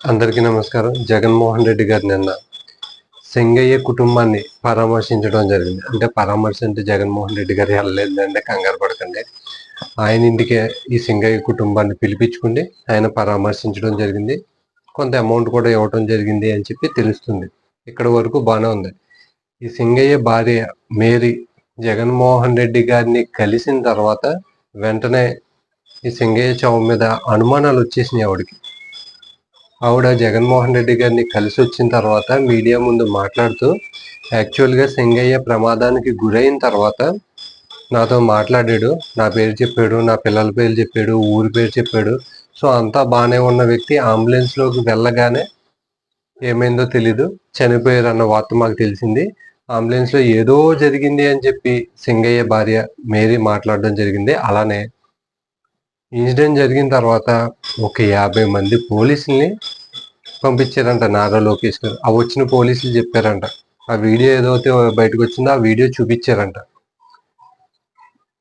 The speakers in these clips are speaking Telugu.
అందరికీ నమస్కారం. జగన్మోహన్ రెడ్డి గారు నిన్న సింగయ్య కుటుంబాన్ని పరామర్శించడం జరిగింది. అంటే పరామర్శ అంటే జగన్మోహన్ రెడ్డి గారు వెళ్ళలేదంటే కంగారు పడకండి. ఆయన ఇంటికి ఈ సింగయ్య కుటుంబాన్ని పిలిపించుకుని ఆయన పరామర్శించడం జరిగింది. కొంత అమౌంట్ కూడా ఇవ్వడం జరిగింది అని చెప్పి తెలుస్తుంది. ఇక్కడ వరకు బాగానే ఉంది. ఈ సింగయ్య భార్య మేరీ జగన్మోహన్ రెడ్డి గారిని కలిసిన తర్వాత వెంటనే ఈ సింగయ్య చావు మీద అనుమానాలు వచ్చేసినాయి ఆవిడకి. ఆవిడ జగన్మోహన్ రెడ్డి గారిని కలిసి వచ్చిన తర్వాత మీడియా ముందు మాట్లాడుతూ యాక్చువల్గా సింగయ్య ప్రమాదానికి గురైన తర్వాత నాతో మాట్లాడాడు. నా పేరు చెప్పాడు నా పిల్లల పేరు చెప్పాడు ఊరి పేరు చెప్పాడు. సో అంతా బాగానే ఉన్న వ్యక్తి అంబులెన్స్లోకి వెళ్ళగానే ఏమైందో తెలీదు. చనిపోయారు అన్న వార్త మాకు తెలిసింది. అంబులెన్స్లో ఏదో జరిగింది అని చెప్పి సింగయ్య భార్య మేరీ మాట్లాడడం జరిగింది. అలానే ఇన్సిడెంట్ జరిగిన తర్వాత ఒక యాభై మంది పోలీసుల్ని పంపించారంట నారా లోకేష్ గారు. ఆ వచ్చిన పోలీసులు చెప్పారంట. ఆ వీడియో ఏదైతే బయటకు వచ్చిందో ఆ వీడియో చూపించారంట.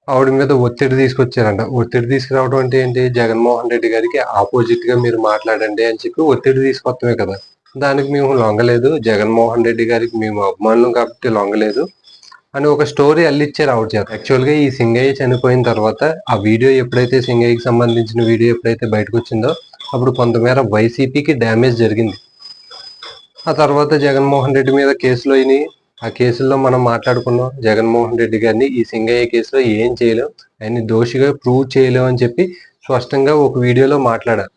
ఆవిడ మీద ఒత్తిడి తీసుకొచ్చారంట. ఒత్తిడి తీసుకురావడం అంటే ఏంటి? జగన్మోహన్ రెడ్డి గారికి ఆపోజిట్గా మీరు మాట్లాడండి అని చెప్పి ఒత్తిడి తీసుకొస్తామే కదా. దానికి మేము లొంగలేదు. జగన్మోహన్ రెడ్డి గారికి మేము అభిమానులు కాబట్టి లొంగలేదు. అని ఒక స్టోరీ అల్లిచ్చారు రావట్ చేయాలి యాక్చువల్గా ఈ సింగయ్య చనిపోయిన తర్వాత ఆ వీడియో ఎప్పుడైతే సింగయ్యకి సంబంధించిన వీడియో ఎప్పుడైతే బయటకు వచ్చిందో అప్పుడు కొంతమేర వైసీపీకి డ్యామేజ్ జరిగింది. ఆ తర్వాత జగన్మోహన్ రెడ్డి మీద కేసులు అయినాయి. ఆ కేసుల్లో మనం మాట్లాడుకున్నాం. జగన్మోహన్ రెడ్డి గారిని ఈ సింగయ్య కేసులో ఏం చేయలేం ఆయన్ని దోషిగా ప్రూవ్ చేయలేం అని చెప్పి స్పష్టంగా ఒక వీడియోలో మాట్లాడారు.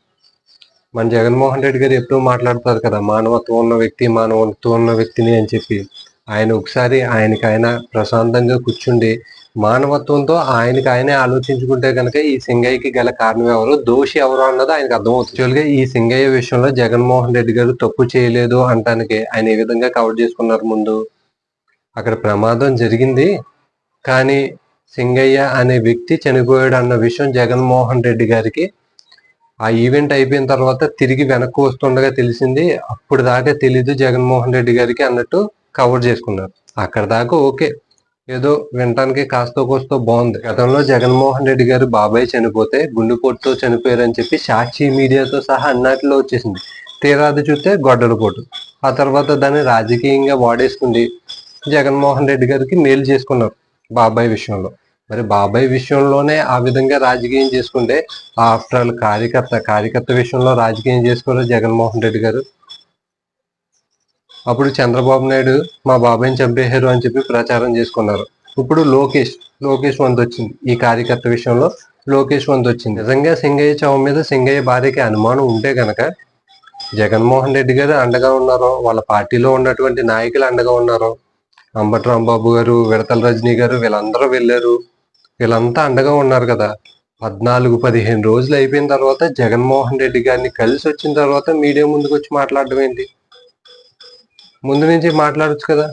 మన జగన్మోహన్ రెడ్డి గారు ఎప్పుడూ మాట్లాడతారు కదా మానవత్వం ఉన్న వ్యక్తి మానవత్వం ఉన్న వ్యక్తిని అని చెప్పి. ఆయన ఒకసారి ఆయనకి ఆయన ప్రశాంతంగా కూర్చుండి మానవత్వంతో ఆయనకి ఆయనే ఆలోచించుకుంటే కనుక ఈ సింగయ్యకి గల కారణం ఎవరు? దోషి ఎవరు అన్నది ఆయనకు అర్థమవుతుంది. యాక్చువల్గా ఈ సింగయ్య విషయంలో జగన్మోహన్ రెడ్డి గారు తప్పు చేయలేదు అంటానికి ఆయన ఏ విధంగా కవర్ చేసుకున్నారు ముందు? అక్కడ ప్రమాదం జరిగింది. కానీ సింగయ్య అనే వ్యక్తి చనిపోయాడు అన్న విషయం జగన్మోహన్ రెడ్డి గారికి ఆ ఈవెంట్ అయిపోయిన తర్వాత తిరిగి వెనక్కి వస్తుండగా తెలిసింది. అప్పుడు దాకా తెలీదు జగన్మోహన్ రెడ్డి గారికి అన్నట్టు కవర్ చేసుకున్నారు. అక్కడ దాకా ఓకే. ఏదో వినటానికి కాస్త కోస్తో బాగుంది. గతంలో జగన్మోహన్ రెడ్డి గారు బాబాయ్ చనిపోతే గుండెపోటుతో చనిపోయారని చెప్పి సాక్షి మీడియాతో సహా అన్నట్లో వచ్చేసింది. తీరాది చూస్తే గొడ్డల పోటు. ఆ తర్వాత దాన్ని రాజకీయంగా వాడేసుకుంది జగన్మోహన్ రెడ్డి గారికి మేలు చేసుకున్నారు బాబాయ్ విషయంలో. మరి బాబాయ్ విషయంలోనే ఆ విధంగా రాజకీయం చేసుకుంటే ఆఫ్టర్ ఆల్ కార్యకర్త కార్యకర్త విషయంలో రాజకీయం చేసుకోరు జగన్మోహన్ రెడ్డి గారు అప్పుడు చంద్రబాబు నాయుడు మా బాబాయ్ని చంపేశారు అని చెప్పి ప్రచారం చేసుకున్నారు. ఇప్పుడు లోకేష్ లోకేష్ వంతు వచ్చింది. ఈ కార్యకర్త విషయంలో లోకేష్ వంతు వచ్చింది. నిజంగా సింగయ్య చౌ మీద సింగయ్య భార్యకి అనుమానం ఉంటే గనక జగన్మోహన్ రెడ్డి గారు అండగా ఉన్నారో వాళ్ళ పార్టీలో ఉన్నటువంటి నాయకులు అండగా ఉన్నారో అంబటి రాంబాబు గారు విడతల రజనీ గారు వీళ్ళందరూ వెళ్ళారు. వీళ్ళంతా అండగా ఉన్నారు కదా. పద్నాలుగు పదిహేను రోజులు అయిపోయిన తర్వాత జగన్మోహన్ రెడ్డి గారిని కలిసి వచ్చిన తర్వాత మీడియా ముందుకు వచ్చి మాట్లాడడం ఏంటి? ముందు నుంచి మాట్లాడొచ్చు కదా.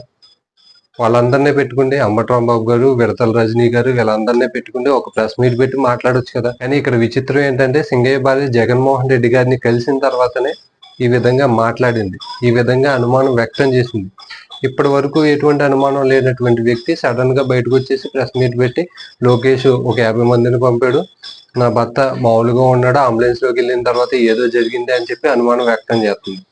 వాళ్ళందరినీ పెట్టుకుంటే అంబటి రాంబాబు గారు విడతల రజనీ గారు వీళ్ళందరినీ పెట్టుకుంటే ఒక ప్రెస్ మీట్ పెట్టి మాట్లాడొచ్చు కదా. కానీ ఇక్కడ విచిత్రం ఏంటంటే సింగయ్య భార్య జగన్మోహన్ రెడ్డి గారిని కలిసిన తర్వాతనే ఈ విధంగా మాట్లాడింది. ఈ విధంగా అనుమానం వ్యక్తం చేసింది. ఇప్పటి వరకు ఎటువంటి అనుమానం లేనటువంటి వ్యక్తి సడన్గా బయటకు వచ్చేసి ప్రెస్ మీట్ పెట్టి లోకేష్ ఒక యాభై మందిని పంపాడు. నా భర్త మామూలుగా ఉన్నాడు అంబులెన్స్లోకి వెళ్ళిన తర్వాత ఏదో జరిగింది అని చెప్పి అనుమానం వ్యక్తం చేస్తుంది.